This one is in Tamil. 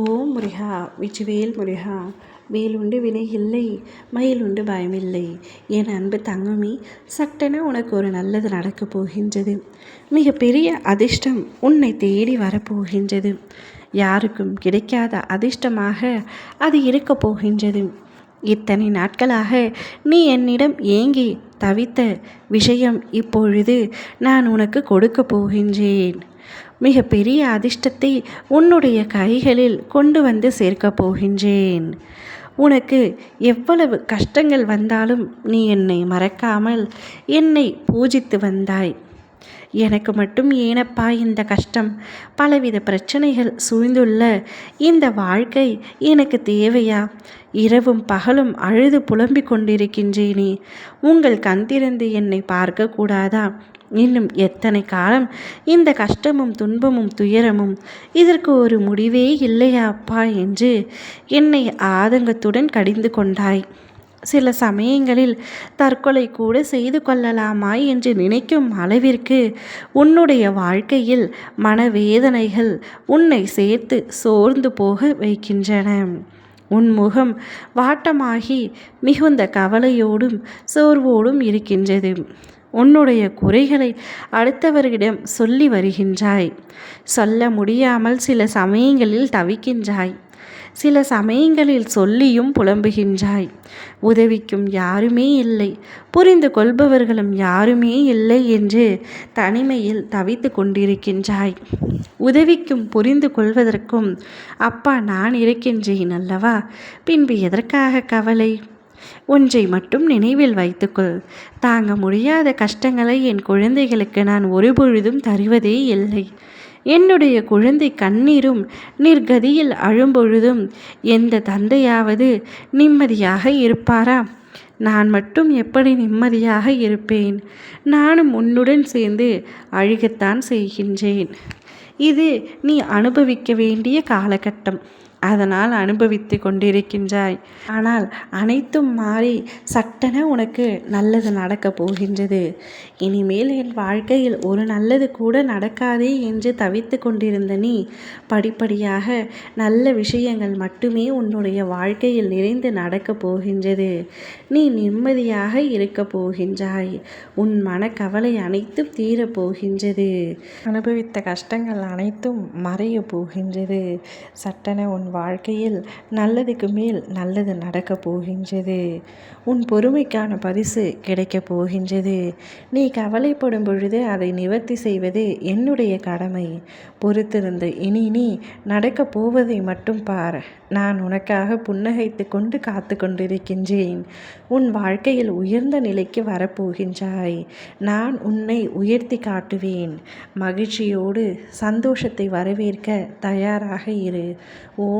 ஓம் முருகா விச்சுவேல் முருகா வேலுண்டு வினை இல்லை மயில் உண்டு பயமில்லை. என் அன்பு தங்கமி சட்டென உனக்கு ஒரு நல்லது நடக்கப் போகின்றது. மிகப்பெரிய அதிர்ஷ்டம் உன்னை தேடி வரப்போகின்றது யாருக்கும் கிடைக்காத அதிர்ஷ்டமாக அது இருக்கப் போகின்றது. இத்தனை நாட்களாக நீ என்னிடம் ஏங்கி தவித்த விஷயம் இப்பொழுது நான் உனக்கு கொடுக்கப் போகின்றேன். மிக பெரிய அதிர்ஷ்டத்தை உன்னுடைய கைகளில் கொண்டு வந்து சேர்க்கப் போகின்றேன். உனக்கு எவ்வளவு கஷ்டங்கள் வந்தாலும் நீ என்னை மறக்காமல் என்னை பூஜித்து வந்தாய். எனக்கு மட்டும் ஏனப்பா இந்த கஷ்டம்? பலவித பிரச்சனைகள் சூழ்ந்துள்ள இந்த வாழ்க்கை எனக்கு தேவையா? இரவும் பகலும் அழுது புலம்பிக் கொண்டிருக்கின்றேனே. உங்கள் கண் திறந்து என்னை பார்க்கக்கூடாதா இன்னும் எத்தனை காலம் இந்த கஷ்டமும் துன்பமும் துயரமும் இதற்கு ஒரு முடிவே இல்லையா அப்பா என்று என்னை ஆதங்கத்துடன் கடிந்து கொண்டாய். சில சமயங்களில் தற்கொலை கூட செய்து கொள்ளலாமா என்று நினைக்கும் அளவிற்கு உன்னுடைய வாழ்க்கையில் மனவேதனைகள் உன்னை சேர்த்து சோர்ந்து போக வைக்கின்றன. உன் முகம் வாட்டமாகி மிகுந்த கவலையோடும் சோர்வோடும் இருக்கின்றது. உன்னுடைய குறைகளை அடுத்தவர்களிடம் சொல்லி வருகின்றாய். சொல்ல முடியாமல் சில சமயங்களில் தவிக்கின்றாய். சில சமயங்களில் சொல்லியும் புலம்புகின்றாய். உதவிக்கும் யாருமே இல்லை. புரிந்து கொள்பவர்களும் யாருமே இல்லை என்று தனிமையில் தவித்து கொண்டிருக்கின்றாய். உதவிக்கும் புரிந்து கொள்வதற்கும் அப்பா நான் இருக்கின்றேன் அல்லவா? பின்பு எதற்காக கவலை? ஒன்றை மட்டும் நினைவில் வைத்துக்கொள். தாங்க முடியாத கஷ்டங்களை என் குழந்தைகளுக்கு நான் ஒருபொழுதும் தருவதே இல்லை. என்னுடைய குழந்தை கண்ணீரும் நிர்கதியில் அழும்பொழுதும் எந்த தந்தையாவது நிம்மதியாக இருப்பாரா? நான் மட்டும் எப்படி நிம்மதியாக இருப்பேன்? நானும் உன்னுடன் சேர்ந்து அழுகத்தான் செய்கின்றேன். இது நீ அனுபவிக்க வேண்டிய காலகட்டம். அதனால் அனுபவித்து கொண்டிருக்கின்றாய். ஆனால் அனைத்தும் மாறி சட்டென உனக்கு நல்லது நடக்கப் போகின்றது. இனிமேல் என் வாழ்க்கையில் ஒரு நல்லது கூட நடக்காதே என்று தவித்து கொண்டிருந்த நீ படிப்படியாக நல்ல விஷயங்கள் மட்டுமே உன்னுடைய வாழ்க்கையில் நிறைந்து நடக்கப் போகின்றது. நீ நிம்மதியாக இருக்கப் போகின்றாய். உன் மனக்கவலை அனைத்தும் தீரப் போகின்றது. அனுபவித்த கஷ்டங்கள் அனைத்தும் மறைய போகின்றது. சட்டென உன் வாழ்க்கையில் நல்லதுக்கு மேல் நல்லது நடக்கப் போகின்றது. உன் பொறுமைக்கான பரிசு கிடைக்கப் போகின்றது. நீ கவலைப்படும் பொழுது அதை நிவர்த்தி செய்வது என்னுடைய கடமை. பொறுத்திருந்து இனி நீ நடக்கப் போவதை மட்டும் பார். நான் உனக்காக புன்னகைத்து கொண்டு காத்து கொண்டிருக்கின்றேன். உன் வாழ்க்கையில் உயர்ந்த நிலைக்கு வரப்போகின்றாய் நான் உன்னை உயர்த்தி காட்டுவேன். மகிழ்ச்சியோடு சந்தோஷத்தை வரவேற்க தயாராக இரு. ஓ